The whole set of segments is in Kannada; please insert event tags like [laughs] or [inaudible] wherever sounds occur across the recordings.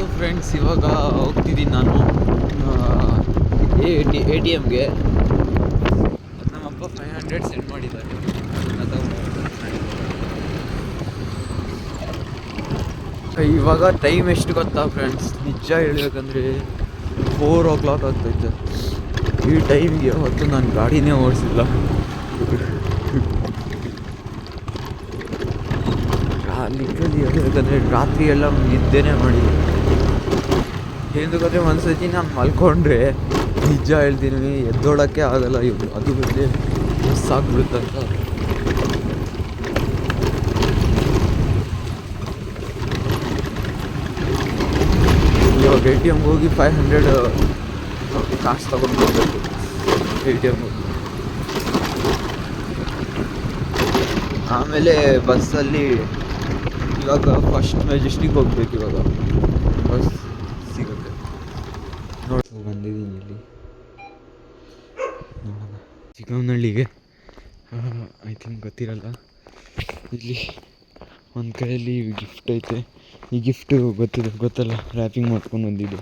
ಸೊ ಫ್ರೆಂಡ್ಸ್ ಇವಾಗ ಹೋಗ್ತಿದ್ದೀನಿ ನಾನು ಎ ಟಿ ಎ ಟಿ ಎಮ್ಗೆ. ನಮ್ಮಪ್ಪ ಫೈವ್ ಹಂಡ್ರೆಡ್ ಸೆಂಡ್ ಮಾಡಿದ್ದಾರೆ. ಇವಾಗ ಟೈಮ್ ಎಷ್ಟು ಗೊತ್ತಾ ಫ್ರೆಂಡ್ಸ್ ನಿಜ ಹೇಳ್ಬೇಕಂದ್ರೆ ಫೋರ್ ಓ ಕ್ಲಾಕ್ ಆಗ್ತೈತೆ. ಈ ಟೈಮ್ಗೆ ಹೊತ್ತು ನಾನು ಗಾಡಿನೇ ಓಡಿಸಿಲ್ಲ. ಅಲ್ಲಿ ಹೇಳ್ಬೇಕಂದ್ರೆ ರಾತ್ರಿ ಎಲ್ಲ ನಿದ್ದೆನೇ ಏನಂತಂದರೆ ಒಂದು ಸರ್ತಿ ನಾನು ಮಲ್ಕೊಂಡ್ರೆ ನಿಜ ಹೇಳ್ತೀನಿ, ಎದ್ದೋಳಕ್ಕೆ ಆಗಲ್ಲ ಇವರು ಅದು ಬಿಟ್ಟರೆ ಸಾಕ್ಬಿಡುತ್ತಂತ ಇವಾಗ ಎ ಟಿ ಎಮ್ಗೆ ಹೋಗಿ ಫೈವ್ ಹಂಡ್ರೆಡ್ ಕಾಸು ತಗೊಂಡು ಹೋಗ್ಬೇಕು ಎ ಟಿ ಎಮ್ಗೆ ಆಮೇಲೆ ಬಸ್ಸಲ್ಲಿ ಇವಾಗ ಫಸ್ಟ್ ಮೆಜೆಸ್ಟಿಕ್ ಹೋಗ್ಬೇಕು ಇವಾಗ. ಚಿಕ್ಕಮ್ಮನಹಳ್ಳಿಗೆ ಐ ಥಿಂಕ್ ಗೊತ್ತಿರಲ್ಲ. ಇಲ್ಲಿ ಒಂದು ಕೈಯಲ್ಲಿ ಗಿಫ್ಟ್ ಐತೆ. ಈ ಗಿಫ್ಟು ಗೊತ್ತಿದೆ, ಗೊತ್ತಲ್ಲ ರ್ಯಾಪಿಂಗ್ ಮಾಡ್ಕೊಂಡು ಬಂದಿದ್ದು.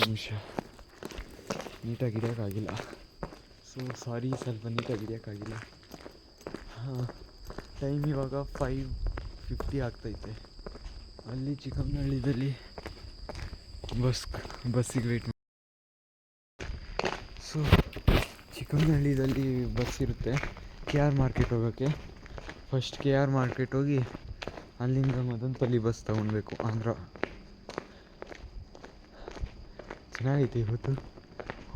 ನಿಮಿಷ. ನೀಟಾಗಿ ಸೊ ಸಾರಿ ಸ್ವಲ್ಪ ನೀಟಾಗಿ ಹಾಂ ಟೈಮ್ ಇವಾಗ ಫೈವ್ ಫಿಫ್ಟಿ ಆಗ್ತೈತೆ. ಅಲ್ಲಿ ಚಿಕ್ಕಮ್ಮನಹಳ್ಳಿದಲ್ಲಿ ಬಸ್, ಬಸ್ಸಿಗೆ ವೆಯ್ಟ್ ಸೊ ಚಿಕ್ಕಮ್ಮನಹಳ್ಳಿದಲ್ಲಿ ಬಸ್ ಇರುತ್ತೆ. ಕೆ ಆರ್ ಮಾರ್ಕೆಟ್ ಹೋಗೋಕ್ಕೆ ಫಸ್ಟ್ ಕೆ ಆರ್ ಮಾರ್ಕೆಟ್ ಹೋಗಿ ಅಲ್ಲಿಂದ ಮದನಪಲ್ಲಿ ಬಸ್ ತೊಗೊಳ್ಬೇಕು ಆಂಧ್ರ. ಚೆನ್ನಾಗೈತೆ ಇವತ್ತು.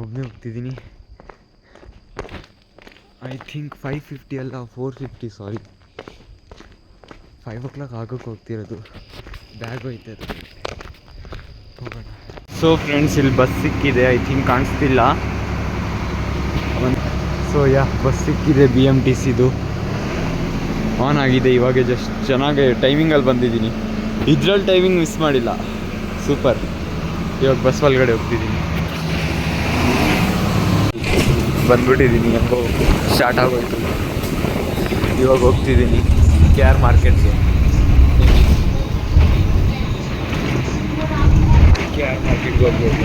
ಒಬ್ಬನೇ ಹೋಗ್ತಿದ್ದೀನಿ. ಐ ಥಿಂಕ್ ಫೈವ್ ಫಿಫ್ಟಿ ಅಲ್ಲ four fifty sorry five o'clock ಆಗೋಕ್ಕೆ ಹೋಗ್ತಿರೋದು. ಬ್ಯಾಗ್ ಹೋಯ್ತು ಹೋಗೋಣ. ಸೊ ಫ್ರೆಂಡ್ಸ್ ಇಲ್ಲಿ ಬಸ್ ಸಿಕ್ಕಿದೆ. ಐ ಥಿಂಕ್ ಕಾಣಿಸ್ತಿಲ್ಲ. ಸೊ ಯಾ ಬಸ್ ಸಿಕ್ಕಿದೆ ಬಿ ಎಂ ಟಿ ಸಿದು ಆನ್ ಆಗಿದೆ, ಇವಾಗ ಜಸ್ಟ್ ಚೆನ್ನಾಗಿ ಟೈಮಿಂಗಲ್ಲಿ ಬಂದಿದ್ದೀನಿ. ಇದ್ರಲ್ಲಿ ಟೈಮಿಂಗ್ ಮಿಸ್ ಮಾಡಿಲ್ಲ. ಸೂಪರ್ ಇವಾಗ ಬಸ್ ಒಳಗಡೆ ಹೋಗ್ತಿದ್ದೀನಿ. ಬಂದ್ಬಿಟ್ಟಿದ್ದೀನಿ ಅಪ್ಪೋ ಸ್ಟಾರ್ಟ್ ಆಗೋಯ್ತು. ಇವಾಗ ಹೋಗ್ತಿದ್ದೀನಿ ಕೆ ಆರ್ ಮಾರ್ಕೆಟ್ಗೆ ಕೆ ಆರ್ ಮಾರ್ಕೆಟ್ಗೆ ಹೋಗ್ಬೋದು.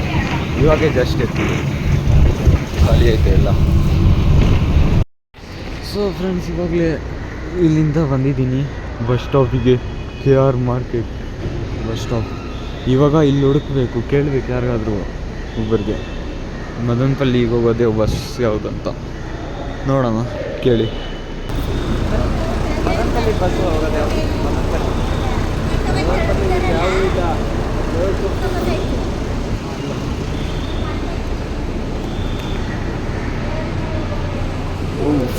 ಇವಾಗೇ ಜಸ್ಟ್ ಇರ್ತೀನಿ ಖಾಲಿ ಐತೆ ಎಲ್ಲ. ಸೊ ಫ್ರೆಂಡ್ಸ್ ಇವಾಗಲೇ ಇಲ್ಲಿಂದ ಬಂದಿದ್ದೀನಿ. Bus ಸ್ಟಾಪಿಗೆ K R market bus stop ಇವಾಗ ಇಲ್ಲಿ ಹುಡುಕ್ಬೇಕು ಕೇಳಬೇಕು ಯಾರಿಗಾದ್ರೂ ಒಬ್ಬರಿಗೆ. ಮದನಪಲ್ಲಿಗೆ ಹೋಗೋದೇ ಬಸ್ ಯಾವುದಂತ. ನೋಡೋಣ ಕೇಳಿ. ಬಸ್ ಹೋಗೋದು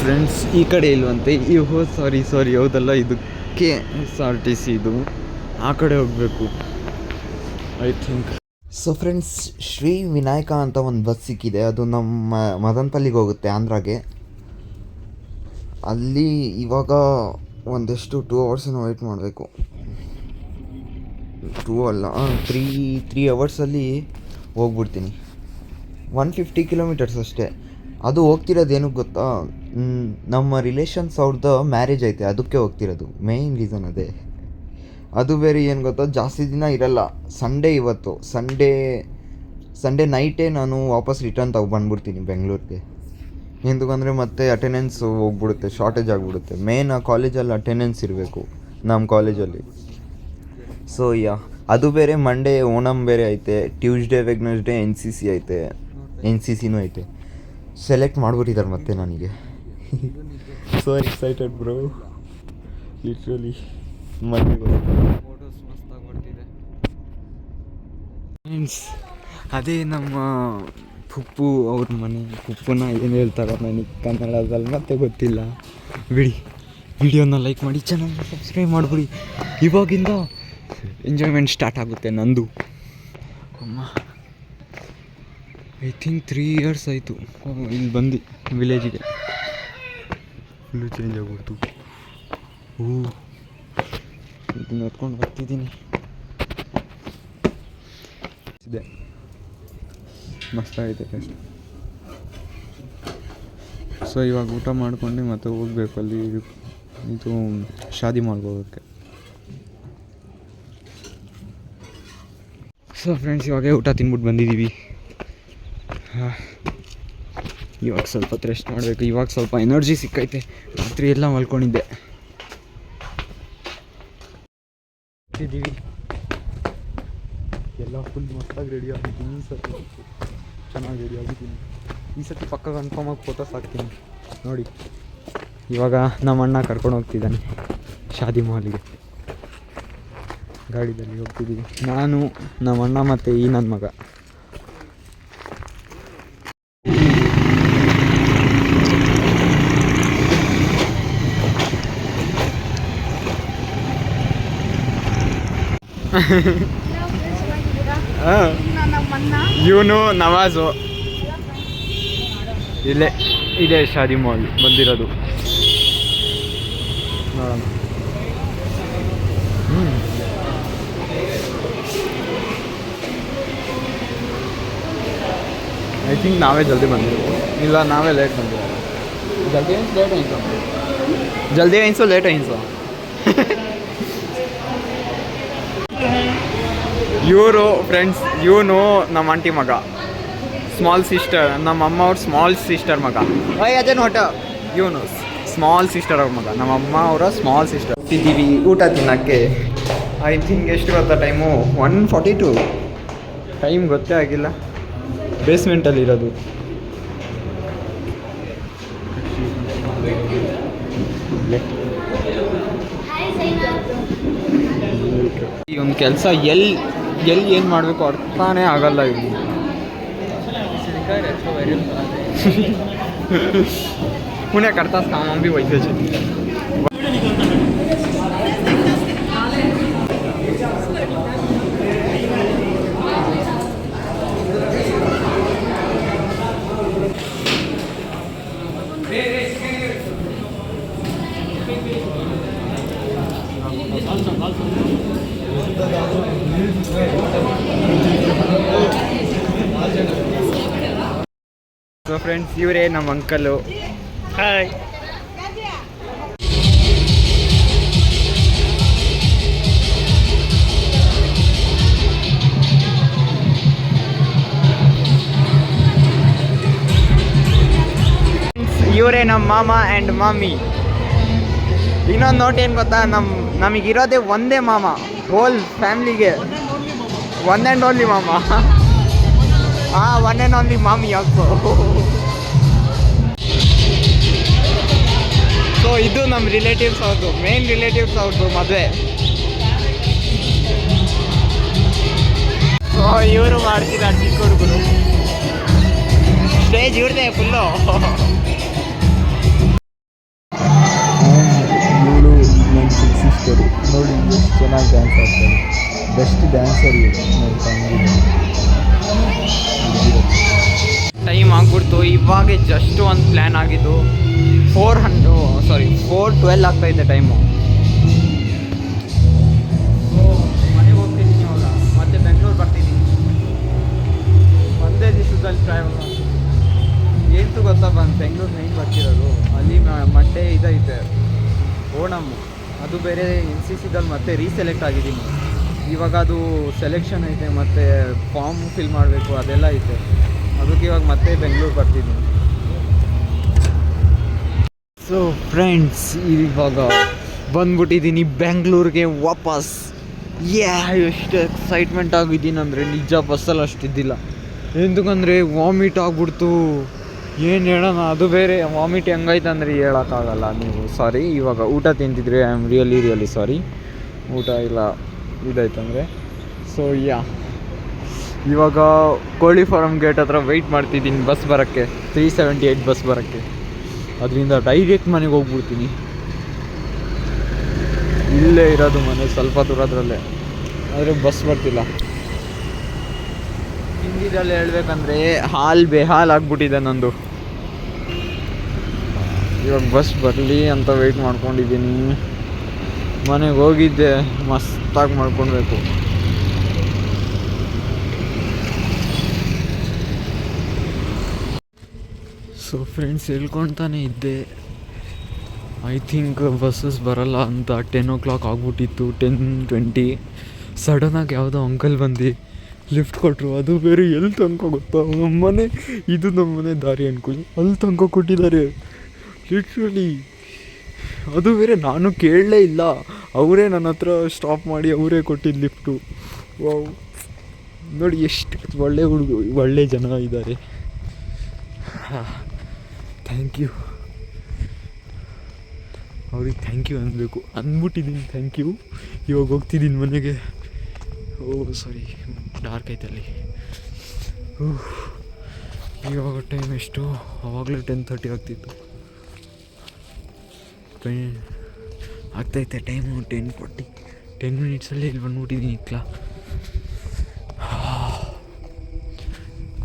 ಫ್ರೆಂಡ್ಸ್ ಈ ಕಡೆ ಇಲ್ವಂತೆ. ಹೋ ಸಾರಿ ಸಾರಿ ಹೌದಲ್ಲ ಇದು K S R T C ಇದು. ಆ ಕಡೆ ಹೋಗಬೇಕು. I think so friends Shri Vinayaka ಅಂತ ಒಂದು ಬಸ್ ಸಿಕ್ಕಿದೆ. ಅದು ನಮ್ಮ ಮದನ್ಪಲ್ಲಿಗೆ ಹೋಗುತ್ತೆ ಆಂಧ್ರಾಗೆ. ಅಲ್ಲಿ ಇವಾಗ ಒಂದೆಷ್ಟು ಟೂ ಅವರ್ಸನ್ನು ವೆಯ್ಟ್ ಮಾಡಬೇಕು. ಟೂ ಅಲ್ಲ ತ್ರೀ ತ್ರೀ ಅವರ್ಸಲ್ಲಿ ಹೋಗ್ಬಿಡ್ತೀನಿ. ಒನ್ ಫಿಫ್ಟಿ ಕಿಲೋಮೀಟರ್ಸ್ ಅಷ್ಟೇ. ಅದು ಹೋಗ್ತಿರೋದು ಏನಕ್ಕೆ ಗೊತ್ತಾ? ನಮ್ಮ ರಿಲೇಷನ್ಸ್ ಅವ್ರದ್ದು ಮ್ಯಾರೇಜ್ ಐತೆ, ಅದಕ್ಕೆ ಹೋಗ್ತಿರೋದು. ಮೇಯ್ನ್ ರೀಸನ್ ಅದೇ. ಅದು ಬೇರೆ ಏನು ಗೊತ್ತಾ? ಜಾಸ್ತಿ ದಿನ ಇರಲ್ಲ. ಸಂಡೇ ಇವತ್ತು. ಸಂಡೇ ಸಂಡೇ ನೈಟೇ ನಾನು ವಾಪಸ್ ರಿಟರ್ನ್ ತಗೊ ಬಂದ್ಬಿಡ್ತೀನಿ ಬೆಂಗಳೂರಿಗೆ. ಎಂದಕ್ಕಂದರೆ ಮತ್ತೆ ಅಟೆಂಡೆನ್ಸ್ ಹೋಗ್ಬಿಡುತ್ತೆ ಶಾರ್ಟೇಜ್ ಆಗಿಬಿಡುತ್ತೆ. ಮೇಯ್ನ್ ಆ ಕಾಲೇಜಲ್ಲಿ ಅಟೆಂಡೆನ್ಸ್ ಇರಬೇಕು ನಮ್ಮ ಕಾಲೇಜಲ್ಲಿ ಸೊ ಯಾ, ಅದು ಬೇರೆ ಮಂಡೇ ಓಣಂ ಬೇರೆ ಐತೆ Tuesday Wednesday N C C ಐತೆ ಎನ್ ಸಿ ಸಿನೂ ಐತೆ. ಸೆಲೆಕ್ಟ್ ಮಾಡಿಬಿಟ್ಟಿದ್ದಾರೆ ಮತ್ತೆ ನನಗೆ. ಸೊ ಎಕ್ಸೈಟೆಡ್ ಬ್ರೋ ಲಿಟ್ರಲಿ ಮನೆಗೋ ಫೋಟೋಸ್ ಮಸ್ತಾಗಿ ಬರ್ತಿದೆ ಮೀನ್ಸ್ ಅದೇ ನಮ್ಮ ಪುಪ್ಪು ಅವ್ರ ಮನೆ. ಪುಪ್ಪನ ಏನು ಹೇಳ್ತಾರೆ ನನಗೆ ಕನ್ನಡದಲ್ಲಿ ಮತ್ತೆ ಗೊತ್ತಿಲ್ಲ. ಬಿಡಿ ವಿಡಿಯೋನ ಲೈಕ್ ಮಾಡಿ ಚೆನ್ನಾಗಿ ಸಬ್ಸ್ಕ್ರೈಬ್ ಮಾಡಿಬಿಡಿ. ಇವಾಗಿಂದ ಎಂಜಾಯ್ಮೆಂಟ್ ಸ್ಟಾರ್ಟ್ ಆಗುತ್ತೆ ನಂದು. ಅಮ್ಮ. ಐ ಥಿಂಕ್ ತ್ರೀ ಇಯರ್ಸ್ ಆಯಿತು. ಇಲ್ಲಿ ಬಂದು ವಿಲೇಜಿಗೆ ಫುಲ್ಲು ಚೇಂಜ್ ಆಗ್ಬಿಡ್ತು. ಓ ಇದನ್ನ ಎತ್ಕೊಂಡು ಬರ್ತಿದ್ದೀನಿ. ಇದೆ. ಮಸ್ತಾಗೈತೆ ಟೇಸ್ಟ್ ಸೊ ಇವಾಗ ಊಟ ಮಾಡ್ಕೊಂಡು ಮತ್ತೆ ಹೋಗ್ಬೇಕು ಅಲ್ಲಿ. ಇದು ಶಾದಿ ಮಾಡ್ಕೋಬೇಕು ಸೊ ಫ್ರೆಂಡ್ಸ್ ಇವಾಗೇ ಊಟ ತಿನ್ಬಿಟ್ಟು ಬಂದಿದ್ದೀವಿ. ಹಾಂ ಇವಾಗ ಸ್ವಲ್ಪ ಹೊತ್ತು ರೆಸ್ಟ್ ಮಾಡಬೇಕು. ಇವಾಗ ಸ್ವಲ್ಪ ಎನರ್ಜಿ ಸಿಕ್ಕೈತೆ. ರಾತ್ರಿ ಎಲ್ಲ ಮಲ್ಕೊಂಡಿದ್ದೆ. ಇದ್ದೀವಿ. ಎಲ್ಲ ಫುಲ್ ಮಸ್ತಾಗಿ ರೆಡಿ ಆಗಿದ್ದೀನಿ ಈ ಸತಿ ಚೆನ್ನಾಗಿ ರೆಡಿ ಆಗಿದ್ದೀನಿ. ಈ ಸರ್ತಿ ಪಕ್ಕ ಕನ್ಫರ್ಮಾಗಿ ಫೋಟೋಸ್ ಹಾಕ್ತೀನಿ. ನೋಡಿ. ಇವಾಗ ನಮ್ಮ ಅಣ್ಣ ಕರ್ಕೊಂಡು ಹೋಗ್ತಿದ್ದಾನೆ ಶಾದಿ ಮಾಲಿಗೆ. ಗಾಡಿದಲ್ಲಿ ಹೋಗ್ತಿದ್ದೀವಿ. ನಾನು ನಮ್ಮ ಅಣ್ಣ ಮತ್ತು ಈ ನನ್ನ ಮಗ. ಇವನು ನವಾಜು ಇಲ್ಲೇ ಇದೆ ಶಾದಿ ಮಾಲ್ ಬಂದಿರೋದು. ನೋಡೋಣ ಐ ಥಿಂಕ್ ನಾವೇ ಜಲ್ದಿ ಬಂದಿರೋದು. ಇಲ್ಲ ನಾವೇ ಲೇಟ್ ಬಂದಿರೋದು. ಜಲ್ದಿ ಏನು ಲೇಟ್ ಐನ್ಸೋ ಜಲ್ದಿ ಏನ್ಸು ಲೇಟ್ ಆಯಿತು ಇವರು ಫ್ರೆಂಡ್ಸ್ ಇವನು ನಮ್ಮ ಆಂಟಿ ಮಗ. ಸ್ಮಾಲ್ ಸಿಸ್ಟರ್ ನಮ್ಮ ಅಮ್ಮ ಅವ್ರ ಸ್ಮಾಲ್ ಸಿಸ್ಟರ್ ಮಗ. ಅದೇನು ಹೊಟ್ಟ ಇವನು ಸ್ಮಾಲ್ ಸಿಸ್ಟರ್ ಅವ್ರ ಮಗ. ನಮ್ಮ ಅಮ್ಮ ಅವರ ಸ್ಮಾಲ್ ಸಿಸ್ಟರ್ ತಿದ್ದೀವಿ ಊಟ ತಿನ್ನೋಕ್ಕೆ. ಐ ಥಿಂಕ್ ಎಷ್ಟು ಗೊತ್ತಾ time one forty two time ಗೊತ್ತೇ ಆಗಿಲ್ಲ. ಬೇಸ್ಮೆಂಟಲ್ಲಿ ಇರೋದು. ಈ ಒಂದು ಕೆಲಸ ಎಲ್ಲಿ ಎಲ್ಲಿ ಏನು ಮಾಡಬೇಕು ಅರ್ಥನೇ ಆಗಲ್ಲ ಇಲ್ಲಿ. [laughs] ಪುಣೆ ಕರ್ತಾ ಸಾಮಾನು ಭೀ ವೈದ್ಯ ಇವರೇ ನಮ್ಮ ಅಂಕಲು. ಹಾಯ್ ಇವರೇ ನಮ್ಮ ಮಾಮ ಆ್ಯಂಡ್ ಮಾಮಿ ಇನ್ನೊಂದು ನೋಟ್ ಏನು ಗೊತ್ತಾ? ನಮ್ಮ ನಮಗಿರೋದೇ ಒಂದೇ ಮಾಮ. ಹೋಲ್ ಫ್ಯಾಮ್ಲಿಗೆ ಒನ್ ಆ್ಯಂಡ್ ಓನ್ಲಿ ಮಾಮ. ಹಾಂ ಒನ್ ಆ್ಯಂಡ್ ಓನ್ಲಿ ಮಾಮಿ ಯಾಕೋ ಸೊ ಇದು ನಮ್ಮ ರಿಲೇಟಿವ್ಸ್ ಅವ್ರದ್ದು ಮೇನ್ ರಿಲೇಟಿವ್ಸ್ ಅವ್ರದ್ದು ಮದುವೆ. ಸೊ ಇವರು ಮಾಡ್ತಿದ್ದಾರೆ ಚಿಕ್ಕ ಹುಡುಗರು. ಸ್ಟೇಜ್ ಇವ್ರದೇ ಫುಲ್ಲು ಇವಳು ನನ್ನ ಚಿಕ್ಕ ಸಿಸ್ಟರು ನೋಡಿ ಎಷ್ಟು ಚೆನ್ನಾಗಿ ಡ್ಯಾನ್ಸ್ ಆಡ್ತಾಳೆ ಬೆಸ್ಟ್ ಡ್ಯಾನ್ಸರ್ ಇವಳು ನನ್ನ ತಂಗಿ. ಟೈಮ್ ಆಗ್ಬಿಡ್ತು. ಇವಾಗ ಜಸ್ಟ್ ಒಂದು ಪ್ಲ್ಯಾನ್ ಆಗಿದ್ದು. Four hundred sorry four twelve ಆಗ್ತೈತೆ ಟೈಮು ಸೊ ಮನೆಗೆ ಹೋಗ್ತಿದ್ದೀನಿ ಮತ್ತೆ ಬೆಂಗಳೂರು ಬರ್ತಿದ್ದೀನಿ ಒಂದೇ ದಿವಸದಲ್ಲಿ ಟ್ರಾವೆಲ್ ಏನು ಗೊತ್ತಾ ಬಂದು ಬೆಂಗಳೂರು ನೈನ್ ಬರ್ತಿರೋದು. ಅಲ್ಲಿ ಮಂಡೇ ಇದೈತೆ ಓಣಮ್ ಅದು ಬೇರೆ ಎನ್ ಸಿ ಸಿದಲ್ಲಿ ಮತ್ತೆ ರೀಸೆಲೆಕ್ಟ್ ಆಗಿದ್ದೀನಿ. ಇವಾಗ ಅದು ಸೆಲೆಕ್ಷನ್ ಐತೆ, ಮತ್ತು ಫಾರ್ಮ್ ಫಿಲ್ ಮಾಡಬೇಕು, ಅದೆಲ್ಲ ಐತೆ. ಅದಕ್ಕೆ ಇವಾಗ ಮತ್ತೆ ಬೆಂಗಳೂರು ಬರ್ತಿದ್ದೀನಿ ಸೊ ಫ್ರೆಂಡ್ಸ್ ಇವಾಗ ಬಂದ್ಬಿಟ್ಟಿದ್ದೀನಿ ಬೆಂಗಳೂರಿಗೆ ವಾಪಸ್. ಯಾ ಎಷ್ಟು ಎಕ್ಸೈಟ್ಮೆಂಟ್ ಆಗಿದ್ದೀನಿ ಅಂದರೆ ನಿಜ ಬಸ್ಸಲ್ಲಿ ಅಷ್ಟಿದ್ದಿಲ್ಲ ಎಂದಕ್ಕಂದರೆ ವಾಮಿಟ್ ಆಗ್ಬಿಡ್ತು. ಏನು ಹೇಳೋಣ, ಅದು ಬೇರೆ. ವಾಮಿಟ್ ಹೆಂಗೈತೆ ಅಂದರೆ ಹೇಳೋಕ್ಕಾಗಲ್ಲ ನೀವು. ಸಾರಿ ಇವಾಗ ಊಟ ತಿಂತಿದ್ರೆ. I am really really sorry ಊಟ ಇಲ್ಲ ಇದಾಯ್ತಂದರೆ ಸೊ ಯಾ ಇವಾಗ ಕೋಳಿ ಫಾರಮ್ ಗೇಟ್ ಹತ್ರ ವೆಯ್ಟ್ ಮಾಡ್ತಿದ್ದೀನಿ ಬಸ್ ಬರೋಕ್ಕೆ. ತ್ರೀ ಸೆವೆಂಟಿ ಏಯ್ಟ್ ಬಸ್ ಬರೋಕ್ಕೆ. ಅದರಿಂದ ಡೈರೆಕ್ಟ್ ಮನೆಗೆ ಹೋಗ್ಬಿಡ್ತೀನಿ. ಇಲ್ಲೇ ಇರೋದು ಮನೆ ಸ್ವಲ್ಪ ದೂರದ್ರಲ್ಲೇ. ಆದರೆ ಬಸ್ ಬರ್ತಿಲ್ಲ. ಹಿಂದಿದಲ್ಲಿ ಹೇಳ್ಬೇಕಂದ್ರೆ ಹಾಲ್ ಬೇಹಾಲ್ ಆಗ್ಬಿಟ್ಟಿದೆ ನಂದು. ಇವಾಗ ಬಸ್ ಬರಲಿ ಅಂತ ವೆಯ್ಟ್ ಮಾಡ್ಕೊಂಡಿದ್ದೀನಿ. ಮನೆಗೆ ಹೋಗಿದ್ದೆ, ಮಸ್ತಾಗಿ ಮಾಡ್ಕೊಳ್ಬೇಕು ಸೊ ಫ್ರೆಂಡ್ಸ್ ಹೇಳ್ಕೊಳ್ತಾನೆ ಇದ್ದೆ. ಐ ಥಿಂಕ್ ಬಸ್ಸಸ್ ಬರಲ್ಲ ಅಂತ ಟೆನ್ ಓ ಕ್ಲಾಕ್ ಆಗ್ಬಿಟ್ಟಿತ್ತು ಟೆನ್ ಟ್ವೆಂಟಿ ಸಡನ್ನಾಗಿ ಯಾವುದೋ ಅಂಕಲ್ ಬಂದು ಲಿಫ್ಟ್ ಕೊಟ್ಟರು ಅದು ಬೇರೆ ಎಲ್ಲಿ ತನಕ ಗೊತ್ತಾ? ನಮ್ಮನೆ, ಇದು ನಮ್ಮನೆ ದಾರಿ ಅನ್ಕೊಳ್ಳಿ ಅಲ್ಲಿ ತನಕ ಕೊಟ್ಟಿದ್ದಾರೆ. ಲಿಟ್ರಲಿ ಅದು ಬೇರೆ ನಾನು ಕೇಳಲೇ ಇಲ್ಲ. ಅವರೇ ನನ್ನ ಹತ್ರ ಸ್ಟಾಪ್ ಮಾಡಿ ಅವರೇ ಕೊಟ್ಟಿದ್ದು ಲಿಫ್ಟು ವಾವ್ ನೋಡಿ, ಎಷ್ಟು ಒಳ್ಳೆ ಹುಡುಗ, ಒಳ್ಳೆ ಜನ ಇದ್ದಾರೆ. ಥ್ಯಾಂಕ್ ಯು ಅವ್ರಿಗೆ ಥ್ಯಾಂಕ್ ಯು ಅನ್ನಬೇಕು. ಅಂದ್ಬಿಟ್ಟಿದ್ದೀನಿ ಥ್ಯಾಂಕ್ ಯು ಇವಾಗ ಹೋಗ್ತಿದ್ದೀನಿ ಮನೆಗೆ. ಓ ಸಾರಿ ಡಾರ್ಕ್ ಅಲ್ಲಿ. ಓಹ್, ಇವಾಗ ಟೈಮ್ ಎಷ್ಟು? ಆವಾಗಲೇ ಟೆನ್ ತರ್ಟಿ ಆಗ್ತಿತ್ತು. ಟೆನ್ ಆಗ್ತೈತೆ ಟೈಮು ಟೆನ್ ಫಾರ್ಟಿ ಟೆನ್ ಮಿನಿಟ್ಸಲ್ಲಿ ಇಲ್ಲಿ ಬಂದ್ಬಿಟ್ಟಿದ್ದೀನಿ ಇತ್ಲಾ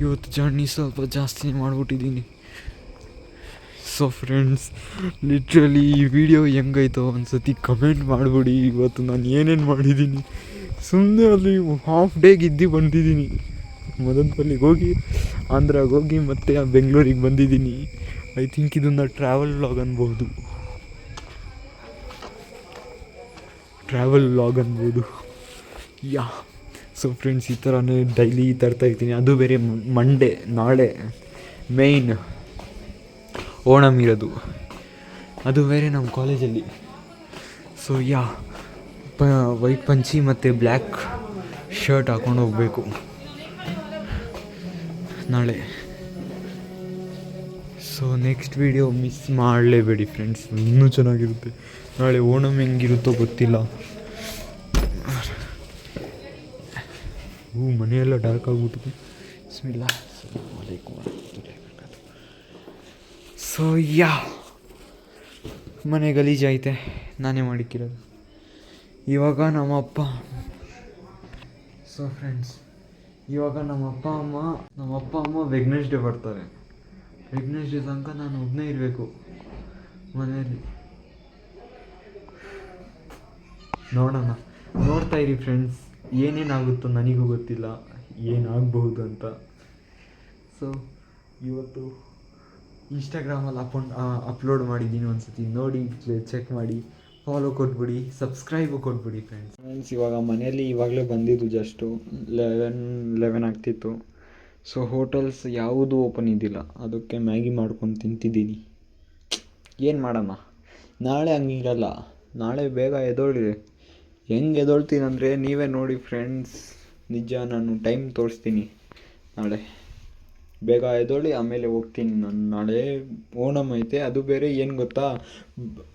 ಇವತ್ತು ಜರ್ನಿ ಸ್ವಲ್ಪ ಜಾಸ್ತಿ ಮಾಡಿಬಿಟ್ಟಿದ್ದೀನಿ ಸೊ ಫ್ರೆಂಡ್ಸ್ ಲಿಟ್ರಲಿ ಈ ವಿಡಿಯೋ ಹೆಂಗಾಯ್ತೋ ಒಂದ್ಸತಿ ಕಮೆಂಟ್ ಮಾಡಿಬಿಡಿ. ಇವತ್ತು ನಾನು ಏನೇನು ಮಾಡಿದ್ದೀನಿ ಸುಮ್ಮನೆ ಅಲ್ಲಿ ಹಾಫ್ ಡೇಗೆ ಇದ್ದು ಬಂದಿದ್ದೀನಿ ಮದನಪಲ್ಲಿಗೆ ಹೋಗಿ, ಆಂಧ್ರಾಗ ಹೋಗಿ ಮತ್ತೆ ಬೆಂಗಳೂರಿಗೆ ಬಂದಿದ್ದೀನಿ ಐ ಥಿಂಕ್ ಇದನ್ನು ಟ್ರಾವೆಲ್ ವ್ಲಾಗ್ ಅನ್ಬೋದು. ಟ್ರಾವೆಲ್ ವ್ಲಾಗ್ ಅನ್ಬೋದು. ಯಾ ಸೊ ಫ್ರೆಂಡ್ಸ್ ಈ ಥರನೇ ಡೈಲಿ ತರ್ತಾ ಇರ್ತೀನಿ ಅದು ಬೇರೆ ಮಂಡೇ ನಾಳೆ ಮೇಯ್ನ್ ಓಣಮ್ ಇರೋದು ಅದು ಬೇರೆ ನಮ್ಮ ಕಾಲೇಜಲ್ಲಿ. ಸೊ ಯಾ ಪ, ವೈಟ್ ಪಂಚಿ ಮತ್ತು ಬ್ಲ್ಯಾಕ್ ಶರ್ಟ್ ಹಾಕೊಂಡು ಹೋಗಬೇಕು. ನಾಳೆ. ಸೊ ನೆಕ್ಸ್ಟ್ ವಿಡಿಯೋ ಮಿಸ್ ಮಾಡಲೇಬೇಡಿ ಫ್ರೆಂಡ್ಸ್ ಇನ್ನೂ ಚೆನ್ನಾಗಿರುತ್ತೆ. ನಾಳೆ ಓಣಮ್ ಹೆಂಗಿರುತ್ತೋ ಗೊತ್ತಿಲ್ಲ. ಹ್ಞೂ ಮನೆಯೆಲ್ಲ ಡಾರ್ಕ್ ಆಗ್ಬಿಟ್ಟು ಬಿಸ್ಮಿಲ್ಲಾ ಸೊ ಯಾ ಮನೆ ಗಲೀಜೈತೆ ನಾನೇ ಮಾಡಿಕ್ಕಿರೋದು. ಇವಾಗ ನಮ್ಮ ಅಪ್ಪ. ಸೊ ಫ್ರೆಂಡ್ಸ್ ಇವಾಗ ನಮ್ಮ ಅಪ್ಪ ಅಮ್ಮ, ನಮ್ಮ ಅಪ್ಪ ಅಮ್ಮ ವೆಗ್ನೆಸ್ಡೇ ಬರ್ತಾರೆ. ವೆಗ್ನೆಸ್ಡೇ ತನಕ ನಾನು ಒಬ್ಬನೇ ಇರಬೇಕು ಮನೆಯಲ್ಲಿ. ನೋಡೋಣ. ನೋಡ್ತಾ ಇರಿ ಫ್ರೆಂಡ್ಸ್ ಏನೇನಾಗುತ್ತೋ ನನಗೂ ಗೊತ್ತಿಲ್ಲ. ಏನಾಗಬಹುದು ಅಂತ. ಸೊ ಇವತ್ತು ಇನ್ಸ್ಟಾಗ್ರಾಮಲ್ಲಿ ಅಪೋನ್ ಅಪ್ಲೋಡ್ ಮಾಡಿದ್ದೀನಿ ಒಂದ್ಸತಿ. ನೋಡಿ ಚೆಕ್ ಮಾಡಿ. ಫಾಲೋ ಕೊಟ್ಬಿಡಿ. ಸಬ್ಸ್ಕ್ರೈಬು ಕೊಟ್ಬಿಡಿ ಫ್ರೆಂಡ್ಸ್ ಫ್ರೆಂಡ್ಸ್ ಇವಾಗ ಮನೆಯಲ್ಲಿ ಇವಾಗಲೇ ಬಂದಿದ್ದು ಜಸ್ಟು ಲೆವೆನ್ ಲೆವೆನ್ ಆಗ್ತಿತ್ತು. ಸೊ ಹೋಟೆಲ್ಸ್ ಯಾವುದೂ ಓಪನ್ ಇದ್ದಿಲ್ಲ. ಅದಕ್ಕೆ ಮ್ಯಾಗಿ ಮಾಡ್ಕೊಂಡು ತಿಂತಿದ್ದೀನಿ. ಏನು ಮಾಡೋಣ? ನಾಳೆ ಹಂಗಿರಲ್ಲ. ನಾಳೆ ಬೇಗ ಎದೊಳ್ಳಿ ಹೆಂಗೆ ಎದೋಳ್ತೀನಂದ್ರೆ ನೀವೇ ನೋಡಿ ಫ್ರೆಂಡ್ಸ್ ನಿಜ, ನಾನು ಟೈಮ್ ತೋರಿಸ್ತೀನಿ. ನಾಳೆ. ಬೇಗ ಎದ್ದೇಳಿ, ಆಮೇಲೆ ಹೋಗ್ತೀನಿ. ನಾನು ನಾಳೆ ಓಣಂ ಐತೆ, ಅದು ಬೇರೆ ಏನು ಗೊತ್ತಾ?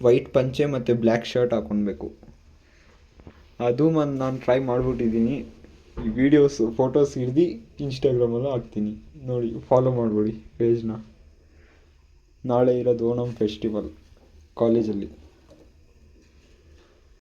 ವೈಟ್ ಪಂಚೆ ಮತ್ತು ಬ್ಲ್ಯಾಕ್ ಶರ್ಟ್ ಹಾಕ್ಕೊಳ್ಬೇಕು ಅದು ಮನ್, ನಾನು ಟ್ರೈ ಮಾಡಿಬಿಟ್ಟಿದ್ದೀನಿ ಈ ವೀಡಿಯೋಸು ಫೋಟೋಸ್ ಹಿಡ್ದು ಇನ್ಸ್ಟಾಗ್ರಾಮಲ್ಲೂ ಹಾಕ್ತೀನಿ. ನೋಡಿ ಫಾಲೋ ಮಾಡಿಬಿಡಿ ಪೇಜ್ನ ನಾಳೆ ಇರೋದು ಓಣಂ ಫೆಸ್ಟಿವಲ್ ಕಾಲೇಜಲ್ಲಿ